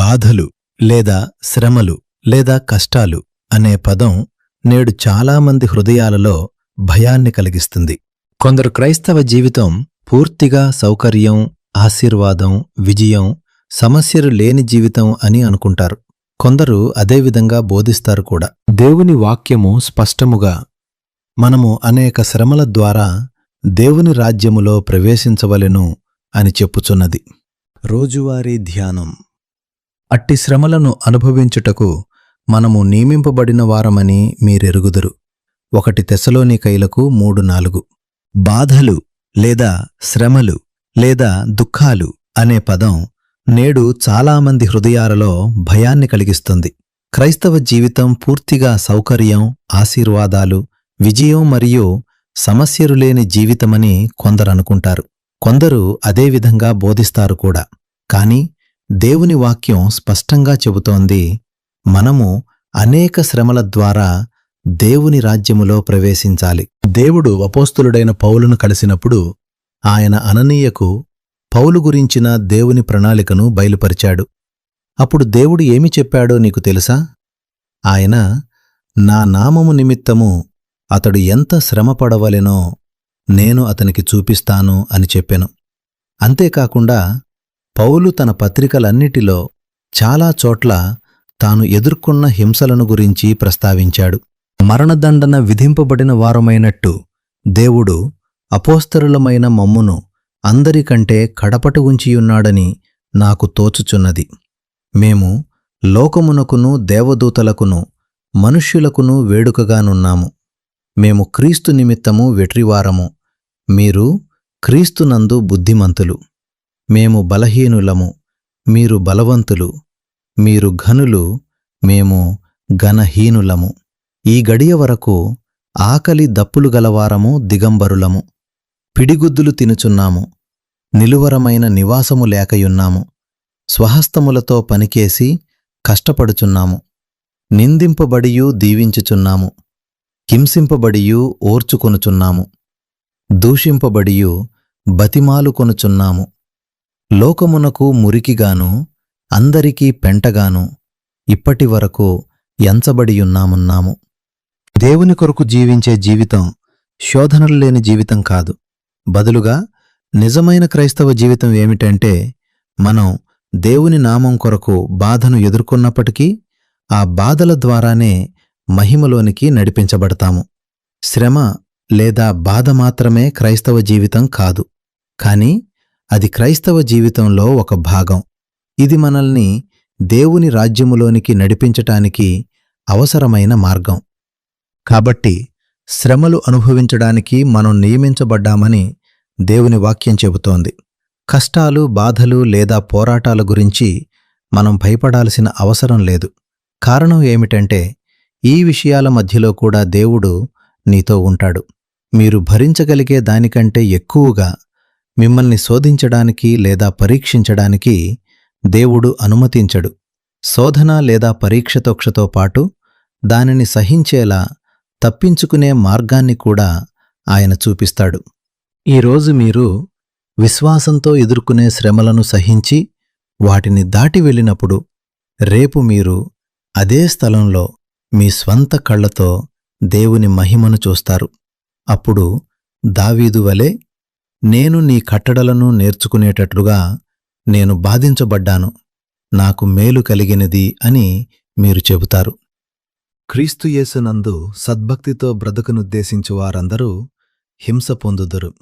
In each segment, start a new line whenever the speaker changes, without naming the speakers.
బాధలు లేదా శ్రమలు లేదా కష్టాలు అనే పదం నేడు చాలామంది హృదయాలలో భయాన్ని కలిగిస్తుంది. కొందరు క్రైస్తవ జీవితం పూర్తిగా సౌకర్యం ఆశీర్వాదం విజయం సమస్యలు లేని జీవితం అని అనుకుంటారు. కొందరు అదేవిధంగా బోధిస్తారు కూడా. దేవుని వాక్యము స్పష్టముగా మనము అనేక శ్రమల ద్వారా దేవుని రాజ్యములో ప్రవేశించవలెను అని చెప్పుచున్నది. రోజువారీ ధ్యానం. అట్టి శ్రమలను అనుభవించుటకు మనము నియమింపబడిన వారమని మీరెరుగుదురు. ఒకటి తెసలోనికైలకు మూడు నాలుగు. బాధలు లేదా శ్రమలు లేదా దుఃఖాలు అనే పదం నేడు చాలామంది హృదయాలలో భయాన్ని కలిగిస్తుంది. క్రైస్తవ జీవితం పూర్తిగా సౌకర్యం ఆశీర్వాదాలు విజయం మరియు సమస్యలు లేని జీవితమని కొందరనుకుంటారు. కొందరు అదేవిధంగా బోధిస్తారు కూడా. కాని దేవుని వాక్యం స్పష్టంగా చెబుతోంది మనము అనేక శ్రమల ద్వారా దేవుని రాజ్యములో ప్రవేశించాలి. దేవుడు అపోస్తులుడైన పౌలును కలిసినప్పుడు ఆయన అననీయకు పౌలు గురించిన దేవుని ప్రణాళికను బయలుపరిచాడు. అప్పుడు దేవుడు ఏమి చెప్పాడో నీకు తెలుసా? ఆయన నా నామము నిమిత్తము అతడు ఎంత శ్రమపడవలెనో నేను అతనికి చూపిస్తాను అని చెప్పెను. అంతేకాకుండా పౌలు తన పత్రికలన్నిటిలో చాలా చోట్ల తాను ఎదుర్కొన్న హింసలను గురించి ప్రస్తావించాడు. మరణదండన విధింపబడిన వారమైనట్టు దేవుడు అపోస్తరులమైన మమ్మును అందరికంటే కడపట ఉంచియున్నాడని నాకు తోచుచున్నది. మేము లోకమునకును దేవదూతలకును మనుష్యులకును వేడుకగానున్నాము. మేము క్రీస్తు నిమిత్తము వెట్రివారము. మీరు క్రీస్తునందు బుద్ధిమంతులు. మేము బలహీనులము మీరు బలవంతులు మీరు ఘనులు మేము ఘనహీనులము. ఈ గడియ వరకు ఆకలి దప్పులు గలవారము దిగంబరులము. పిడిగుద్దులు తినుచున్నాము. నిలువరమైన నివాసము లేకయున్నాము. స్వహస్తములతో పనికేసి కష్టపడుచున్నాము. నిందింపబడియూ దీవించుచున్నాము. హింసింపబడియూ ఓర్చుకొనుచున్నాము. దూషింపబడియూ బతిమాలుకొనుచున్నాము. లోకమునకు మురికిగాను అందరికీ పెంటగాను ఇప్పటివరకు ఎంచబడియున్నామున్నాము దేవుని కొరకు జీవించే జీవితం శోధనలు లేని జీవితం కాదు. బదులుగా నిజమైన క్రైస్తవ జీవితం ఏమిటంటే మనం దేవుని నామం కొరకు బాధను ఎదుర్కొన్నప్పటికీ ఆ బాధల ద్వారానే మహిమలోనికి నడిపించబడతాము. శ్రమ లేదా బాధ మాత్రమే క్రైస్తవ జీవితం కాదు. కాని అది క్రైస్తవ జీవితంలో ఒక భాగం. ఇది మనల్ని దేవుని రాజ్యములోనికి నడిపించటానికి అవసరమైన మార్గం. కాబట్టి శ్రమలు అనుభవించడానికి మనం నియమించబడ్డామని దేవుని వాక్యం చెబుతోంది. కష్టాలు బాధలు లేదా పోరాటాల గురించి మనం భయపడాల్సిన అవసరం లేదు. కారణం ఏమిటంటే ఈ విషయాల మధ్యలో కూడా దేవుడు నీతో ఉంటాడు. మీరు భరించగలిగే దానికంటే ఎక్కువగా మిమ్మల్ని శోధించడానికి లేదా పరీక్షించడానికి దేవుడు అనుమతించడు. శోధన లేదా పరీక్షతోక్షతో పాటు దానిని సహించేలా తప్పించుకునే మార్గాన్ని కూడా ఆయన చూపిస్తాడు. ఈరోజు మీరు విశ్వాసంతో ఎదుర్కొనే శ్రమలను సహించి వాటిని దాటి వెళ్ళినప్పుడు రేపు మీరు అదే స్థలంలో మీ స్వంత కళ్ళతో దేవుని మహిమను చూస్తారు. అప్పుడు దావీదు వలె నేను నీ కట్టడలను నేర్చుకునేటట్లుగా నేను బాధించబడ్డాను. నాకు మేలు కలిగినది అని మీరు చెబుతారు. క్రీస్తుయేసునందు సద్భక్తితో బ్రతుకునుద్దేశించు వారందరూ హింస పొందుదురు.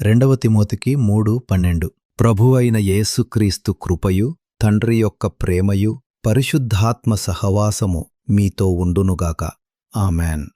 రెండవ తిమోతికి మూడు పన్నెండు. ప్రభువైన యేసుక్రీస్తు కృపయు తండ్రి యొక్క ప్రేమయు పరిశుద్ధాత్మ సహవాసము మీతో ఉండునుగాక. ఆమెన్.